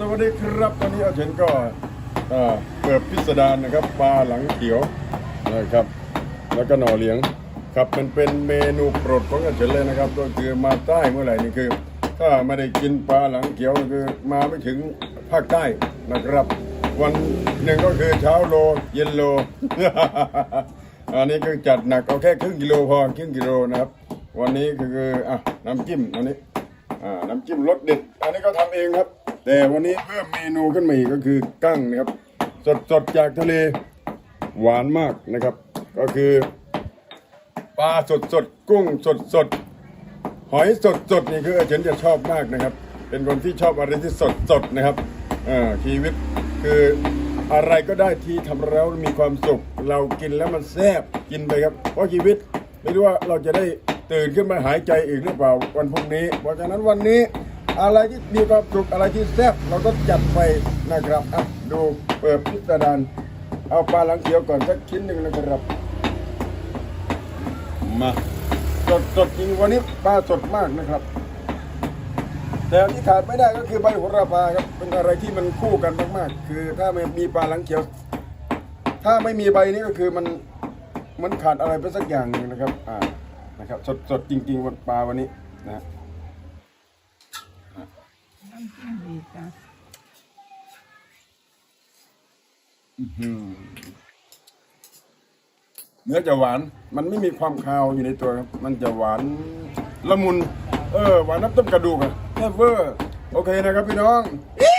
สวัสดีครับตอนนี้อาเชนก็เปิดพิสดารนะครับปลาหลังเขียวนะครับ แล้วก็หน่อเลี้ยงครับมันเป็นเมนูโปรดของอาเชนเลยนะครับก็คือมาใต้เมื่อไหร่นี่คือ ถ้าไม่ได้กินปลาหลังเขียวคือมาไม่ถึงภาคใต้นะครับ วันหนึ่งก็คือเช้าโลเย็นโลอันนี้คือจัดหนักเอาแค่ครึ่งกิโลพอครึ่งกิโลนะครับ วันนี้ก็คืออะน้ำจิ้มอันนี้อ่าน้ำจิ้มรสเด็ดอันนี้ก็ทำเองครับ แต่วันนี้เพิ่มเมนูขึ้นมาอีกก็คือกั้งนะครับ สดสดๆจากทะเลหวานมากนะครับ ก็คือปลาสดสดๆกุ้งสดสดๆหอยสดสดๆนี่คือฉันจะชอบมากนะครับ เป็นคนที่ชอบอะไรที่สดสดๆนะครับอ่าชีวิตคืออะไรก็ได้ที่ทำแล้วมีความสุข เรากินแล้วมันแซ่บกินไปครับ เพราะชีวิตไม่รู้ว่าเราจะได้ตื่นขึ้นมาหายใจอีกหรือเปล่าวันพรุ่งนี้ เพราะฉะนั้นวันนี้ อะไรที่มีความสุขอะไรที่แซ่บเราก็จัดไปนะครับอะดูเปิดพิสดารเอาปลาหลังเขียวก่อนสักชิ้นหนึ่งนะครับมาสดสดจริงวันนี้ปลาสดมากนะครับ แต่ที่ขาดไม่ได้ก็คือใบโหระพาครับเป็นอะไรที่มันคู่กันมากๆ คือถ้าไม่มีปลาหลังเขียว ถ้าไม่มีใบนี้ก็คือมันมันขาดอะไรไปสักอย่างหนึ่งนะครับอ่านะครับ สดสดจริงๆวันปลาวันนี้นะ ฮะดีจ้ะเนื้อจะหวาน มันไม่มีความคาวอยู่ในตัวครับ มันจะหวานละมุน เออ หวานน้ำต้มกระดูกอะแซ่บเวอร์ โอเคนะครับพี่น้องอ